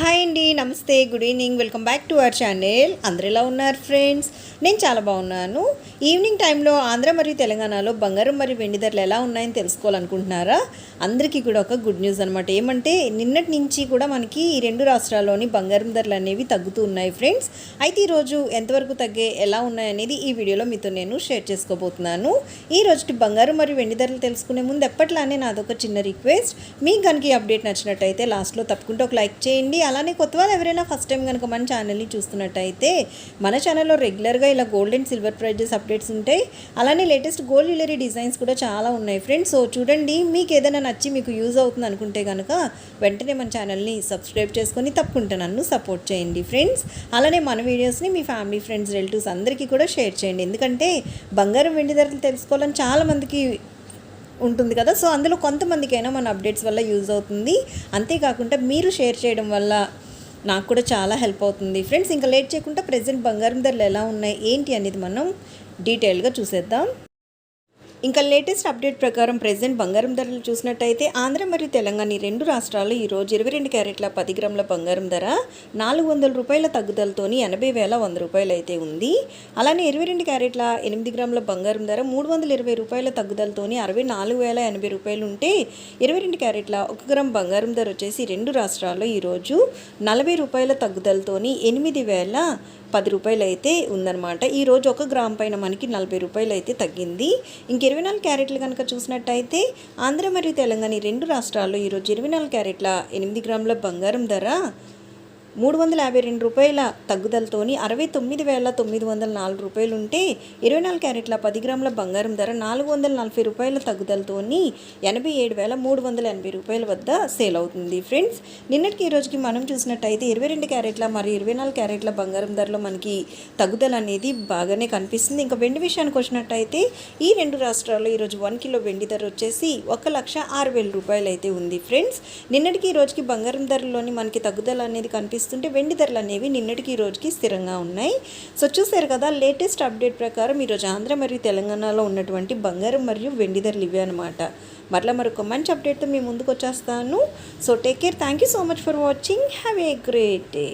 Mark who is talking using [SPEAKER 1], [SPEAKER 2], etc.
[SPEAKER 1] Hi. Hi అండి నమస్తే good evening. Welcome back to our channel. అందరు ఎలా ఉన్నారు ఫ్రెండ్స్? నేను చాలా బాగున్నాను. ఈవినింగ్ టైంలో ఆంధ్ర మరియు తెలంగాణలో బంగారం మరియు వెండి ధరలు ఎలా ఉన్నాయని తెలుసుకోవాలనుకుంటున్నారా? అందరికీ కూడా ఒక గుడ్ న్యూస్ అనమాట ఏమంటే నిన్నటి నుంచి కూడా మనకి ఈ రెండు రాష్ట్రాల్లోని బంగారం ధరలు అనేవి తగ్గుతూ ఉన్నాయి ఫ్రెండ్స్. అయితే ఈరోజు ఎంతవరకు తగ్గే ఎలా ఉన్నాయనేది ఈ వీడియోలో మీతో నేను షేర్ చేసుకోబోతున్నాను. ఈ రోజుకి బంగారం మరియు వెండి ధరలు తెలుసుకునే ముందు ఎప్పట్లానే నాదొక చిన్న రిక్వెస్ట్. మీకు కనుక ఈ అప్డేట్ నచ్చినట్టయితే లాస్ట్లో తప్పకుండా ఒక లైక్ చేయండి. అలానే కొత్త వాళ్ళు ఎవరైనా ఫస్ట్ టైం కనుక మన ఛానల్ని చూస్తున్నట్టయితే మన ఛానల్లో రెగ్యులర్గా ఇలా gold and silver prizes updates ఉంటాయి. అలానే లేటెస్ట్ గోల్డ్ జ్యువెలరీ డిజైన్స్ కూడా చాలా ఉన్నాయి. ఫ్రెండ్స్ సో చూడండి మీకు ఏదైనా నచ్చి మీకు యూజ్ అవుతుంది అనుకుంటే కనుక వెంటనే మన ఛానల్ని సబ్స్క్రైబ్ చేసుకొని తప్పకుండా నన్ను సపోర్ట్ చేయండి ఫ్రెండ్స్ అలానే మన వీడియోస్ని మీ ఫ్యామిలీ ఫ్రెండ్స్ రిలేటివ్స్ అందరికీ కూడా షేర్ చేయండి. ఎందుకంటే బంగారం వెండి ధరలు తెలుసుకోవాలని చాలామందికి ఉంటుంది కదా. సో అందులో కొంతమందికైనా మన అప్డేట్స్ వల్ల యూజ్ అవుతుంది. అంతేకాకుండా మీరు షేర్ చేయడం వల్ల నాకు కూడా చాలా హెల్ప్ అవుతుంది. ఫ్రెండ్స్ ఇంకా లేట్ చేయకుండా ప్రజెంట్ బంగారం ధరలు ఎలా ఉన్నాయి? ఏంటి అనేది మనం డీటెయిల్గా చూసేద్దాం. ఇంకా లేటెస్ట్ అప్డేట్ ప్రకారం ప్రజెంట్ బంగారం ధరలు చూసినట్టయితే ఆంధ్ర మరియు తెలంగాణ ఈ రెండు రాష్ట్రాలు ఈరోజు ఇరవై రెండు క్యారెట్ల పది గ్రాముల బంగారం ధర నాలుగు వందల రూపాయల తగ్గుదలతోని ఎనభై వేల వంద రూపాయలు అయితే ఉంది. అలానే ఇరవై రెండు క్యారెట్ల ఎనిమిది గ్రాముల బంగారం ధర మూడు వందల ఇరవై రూపాయల తగ్గుదలతోని అరవై నాలుగు వేల ఎనభై రూపాయలు ఉంటే ఇరవై రెండు క్యారెట్ల ఒక గ్రామ్ బంగారం ధర వచ్చేసి రెండు రాష్ట్రాల్లో ఈరోజు నలభై రూపాయల తగ్గుదలతోని ఎనిమిది వేల పది రూపాయలు అయితే ఉందన్నమాట ఈరోజు ఒక గ్రామ్ పైన మనకి నలభై రూపాయలు అయితే తగ్గింది. ఇంక ఇరవై నాలుగు క్యారెట్లు కనుక చూసినట్టయితే ఆంధ్ర మరియు తెలంగాణ రెండు రాష్ట్రాల్లో ఈరోజు ఇరవై నాలుగు క్యారెట్ల ఎనిమిది గ్రాముల బంగారం ధర మూడు వందల యాభై రెండు రూపాయల తగ్గుదలతోని అరవై తొమ్మిది వేల తొమ్మిది వందల నాలుగు రూపాయలు ఉంటే ఇరవై నాలుగు క్యారెట్ల పది గ్రాముల బంగారం ధర నాలుగు వందల నలభై రూపాయల తగ్గుదలతోని ఎనభై ఏడు వేల మూడు వందల ఎనభై రూపాయల వద్ద సేల్ అవుతుంది. ఫ్రెండ్స్ నిన్నటికి ఈ రోజుకి మనం చూసినట్టయితే ఇరవై రెండు క్యారెట్ల మరియు ఇరవై నాలుగు క్యారెట్ల బంగారం ధరలో మనకి తగ్గుదల అనేది బాగానే కనిపిస్తుంది. ఇంకా వెండి విషయానికి వచ్చినట్టయితే ఈ రెండు రాష్ట్రాల్లో ఈరోజు వన్ కిలో వెండి ధర వచ్చేసి ఒక లక్ష ఆరు వేల రూపాయలు అయితే ఉంది. ఫ్రెండ్స్ నిన్నటికి ఈ రోజుకి బంగారం ధరలోని మనకి తగ్గుదల అనేది కనిపిస్తుంది. చూపిస్తుంటే వెండి ధరలు అనేవి నిన్నటికి ఈ రోజుకి స్థిరంగా ఉన్నాయి. సో చూసారు కదా లేటెస్ట్ అప్డేట్ ప్రకారం ఈరోజు ఆంధ్ర మరియు తెలంగాణలో ఉన్నటువంటి బంగారం మరియు వెండి ధరలు ఇవే అనమాట మరలా మరొక మంచి అప్డేట్తో మీ ముందుకు వచ్చేస్తాను. So take care thank you so much for watching. Have a great day.